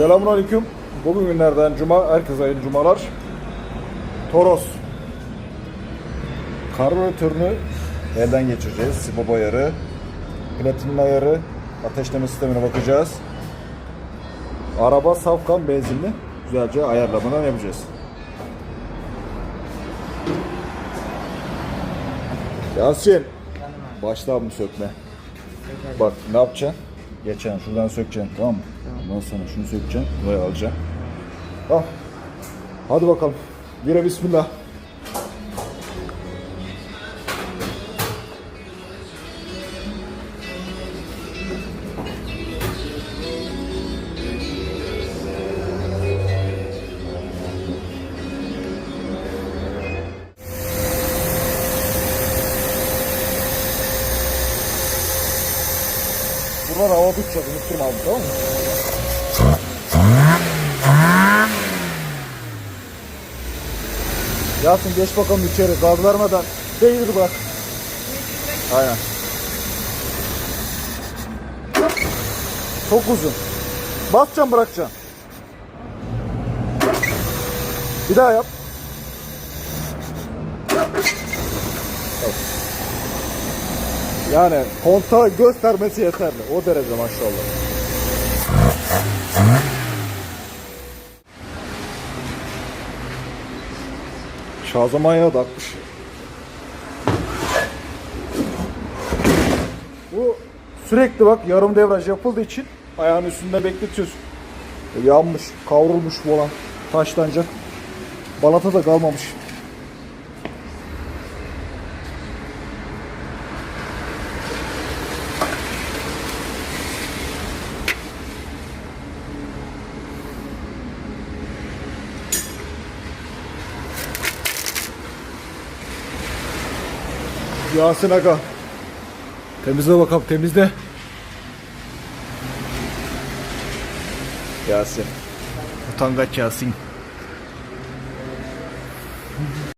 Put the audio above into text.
Selamünaleyküm. Bugün günlerden cuma, herkese hayırlı cumalar. Toros. Karbüratörünü elden geçireceğiz. Sipo ayarı, platin ayarı, ateşleme sistemine bakacağız. Araba safkan benzinli. Güzelce ayarlamadan yapacağız. Yasin, başla bunu sökme. Bak ne yapacaksın? Geçen şuradan sökeceksin tamam mı? Ondan sonra şunu sökeceksin. Buraya alacaksın. Al. Hadi bakalım. Gire bismillah. Buralar hava tutacak. Unutturma abi tamam mı? Yasin geç bakalım içeri. Gaz vermeden değil bak. Aynen. Çok uzun. Basacaksın bırakacaksın. Bir daha yap. Yok. Yani kontağı göstermesi yeterli. O derece maşallah. Şanzıman yağı da akmış. Bu sürekli bak yarım devraj yapıldığı için ayağın üstünde bekletiyorsun. E, yanmış, kavrulmuş bu olan taşlanacak. Balata da kalmamış. Yasin Aga. Temizle bakalım temizle. Yasin. Utangaç Yasin.